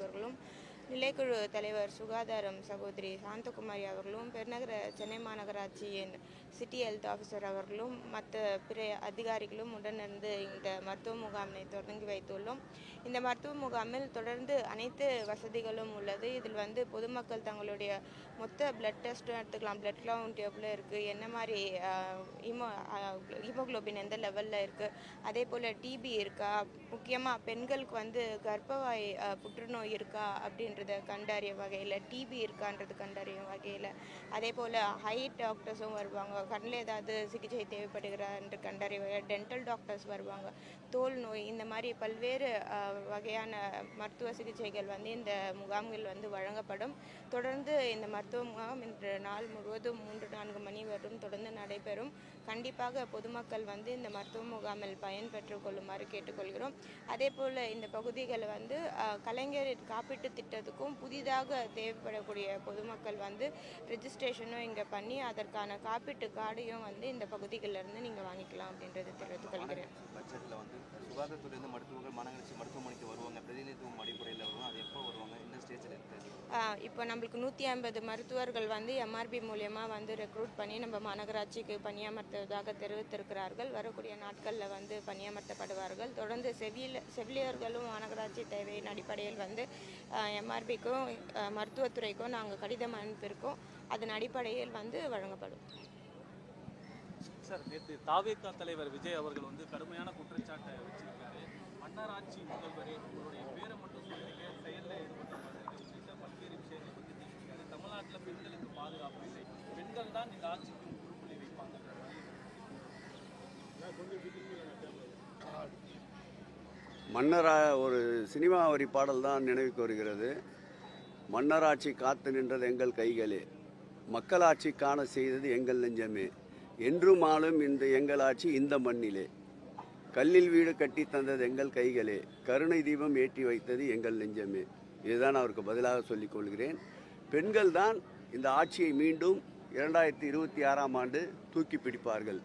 kabar belum நிலைக்குழு தலைவர் சுகாதாரம் சகோதரி சாந்தகுமாரி அவர்களும் பெருநகர சென்னை மாநகராட்சியின் சிட்டி ஹெல்த் ஆஃபீஸர் அவர்களும் மற்ற பிற அதிகாரிகளும் உடனிருந்து இந்த மருத்துவ முகாமினை தொடங்கி வைத்துள்ளோம். இந்த மருத்துவ முகாமில் தொடர்ந்து அனைத்து வசதிகளும் உள்ளது. இதில் வந்து பொதுமக்கள் தங்களுடைய மொத்த பிளட் டெஸ்ட்டும் எடுத்துக்கலாம். பிளட் கவுண்ட் எவ்வளோ இருக்குது என்ன மாதிரி ஹீமோ ஹீமோக்ளோபின் எந்த லெவலில் இருக்குது அதே போல் டிபி இருக்கா? முக்கியமாக பெண்களுக்கு வந்து கர்ப்பவாய் புற்றுநோய் இருக்கா? அப்படின்றத கண்டறிய வகையில் டிபி இருக்கான்றது கண்டறியும் வகையில். அதே போல் ஹை டாக்டர்ஸும் வருவாங்க. கண்ணில் ஏதாவது சிகிச்சை தேவைப்படுகிறா என்று கண்டறிய வகையில் டென்டல் டாக்டர்ஸ் வருவாங்க. தோல் நோய் இந்த மாதிரி பல்வேறு வகையான மருத்துவ சிகிச்சைகள் வந்து இந்த முகாம்கள் வந்து வழங்கப்படும். தொடர்ந்து இந்த மருத்துவ முகாம் இன்று நாள் முழுவதும் மூன்று நான்கு மணி வரும். தொடர்ந்து நடைபெறும். கண்டிப்பாக பொதுமக்கள் வந்து இந்த மருத்துவ முகாமில் பயன்பெற்றுக் கொள்ளுமாறு கேட்டுக்கொள்கிறோம். அதே போல் இந்த பகுதிகளை வந்து கலைஞர் காப்பீட்டு திட்டத்துக்கும் புதிதாக தேவைப்படக்கூடிய பொதுமக்கள் வந்து ரெஜிஸ்ட்ரேஷனும் இங்கே பண்ணி அதற்கான காப்பீட்டு கார்டையும் வந்து இந்த பகுதிகளிலிருந்து நீங்கள் வாங்கிக்கலாம் அப்படின்றது தெரிவித்துக் கொள்கிறேன். பட்ஜெட்டில் வந்து சுகாதாரத்துறையிலிருந்து மருத்துவர்கள் மாநகராட்சி மருத்துவமனைக்கு வருவாங்க பிரதிநிதித்துவம் அடிப்படையில் வரும் அது எப்போ வருவாங்க என்ன ஸ்டேஜில் இருக்குது ஆஹ் இப்போ நம்மளுக்கு நூற்றி ஐம்பது மருத்துவர்கள் வந்து எம்ஆர்பி மூலியமாக வந்து ரெக்ரூட் பண்ணி நம்ம மாநகராட்சிக்கு பணியமர்த்துவதாக தெரிவித்திருக்கிறார்கள். வரக்கூடிய நாட்களில் வந்து பணியமர்த்தப்படுவார்கள். தொடர்ந்து செவில செவிலியர்களும் மாநகராட்சி தேவையின் அடிப்படையில் வந்து எம்ஆர்பிக்கும் மருத்துவத்துறைக்கும் நாங்கள் கடிதம் அனுப்பியிருக்கோம். அதன் அடிப்படையில் வந்து வழங்கப்படும். சார் நேற்று தாவேக்கா தலைவர் விஜய் அவர்கள் வந்து கடுமையான குற்றச்சாட்டை வச்சிருக்காரு. மன்னராட்சி முதல்வரே பாதுகாப்பு இல்லை. பெண்கள் தான் இந்த ஆட்சிக்கு முற்றுப்புள்ளி வைப்பாங்க. மன்னரா ஒரு சினிமா வரி பாடல் தான் நினைவுக்கு வருகிறது. மன்னராட்சி காத்து நின்றது எங்கள் கைகளே. மக்களாட்சி காண செய்தது எங்கள் நெஞ்சமே. என்றும் ஆளும் இந்த எங்கள் ஆட்சி இந்த மண்ணிலே. கல்லில் வீடு கட்டி தந்தது எங்கள் கைகளே. கருணை தீபம் ஏற்றி வைத்தது எங்கள் நெஞ்சமே. இதுதான் அவருக்கு பதிலாக சொல்லிக் கொள்கிறேன். பெண்கள் தான் இந்த ஆட்சியை மீண்டும் இரண்டாயிரத்தி இருபத்தி ஆறாம் ஆண்டு தூக்கி பிடிப்பார்கள்.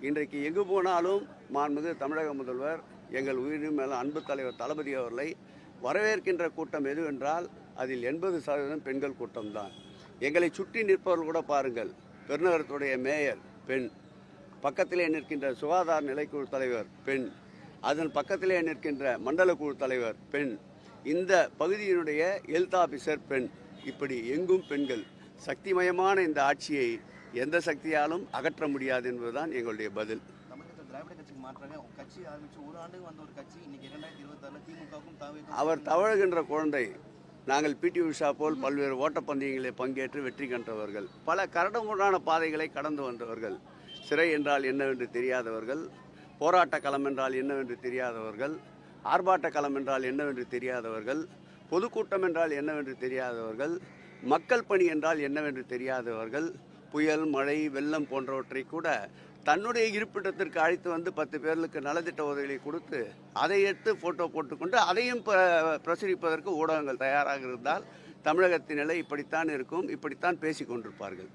இன்றைக்கு எங்கு போனாலும் மாண்புமிகு தமிழக முதல்வர் எங்கள் உயிரினும் மேல அன்பு தலைவர் தளபதி அவர்களை வரவேற்கின்ற கூட்டம் எதுவென்றால் அதில் எண்பது சதவீதம் பெண்கள் கூட்டம்தான். எங்களை சுற்றி நிற்பவர்கள் கூட பாருங்கள். பெருநகரத்துடைய மேயர் பெண். பக்கத்திலே நிற்கின்ற சுகாதார நிலைக்குழு தலைவர் பெண். அதன் பக்கத்திலே நிற்கின்ற மண்டல குழு தலைவர் பெண். இந்த பகுதியினுடைய ஹெல்த் ஆபீசர் பெண். இப்படி எங்கும் பெண்கள் சக்திமயமான இந்த ஆட்சியை எந்த சக்தியாலும் அகற்ற முடியாது என்பதுதான் எங்களுடைய பதில். அவர் தவழுகின்ற குழந்தை. நாங்கள் பிடி உஷா போல் பல்வேறு ஓட்டப்பந்தயங்களில் பங்கேற்று வெற்றி கண்டவர்கள். பல கரடுமுரடான பாதைகளை கடந்து வந்தவர்கள். சிறை என்றால் என்னவென்று தெரியாதவர்கள். போராட்ட களம் என்றால் என்னவென்று தெரியாதவர்கள். ஆர்ப்பாட்ட களம் என்றால் என்னவென்று தெரியாதவர்கள். பொதுக்கூட்டம் என்றால் என்னவென்று தெரியாதவர்கள். மக்கள் பணி என்றால் என்னவென்று தெரியாதவர்கள் புயல் மழை வெள்ளம் போன்றவற்றை கூட தன்னுடைய இருப்பிடத்திற்கு அழைத்து வந்து பத்து பேர்களுக்கு நலத்திட்ட உதவிகளை கொடுத்து அதை எடுத்து ஃபோட்டோ போட்டுக்கொண்டு அதையும் ப- பிரசுரிப்பதற்கு ஊடகங்கள் தயாராக இருந்தால் தமிழகத்தின் நிலை இப்படித்தான் இருக்கும் இப்படித்தான் பேசிக் கொண்டிருப்பார்கள்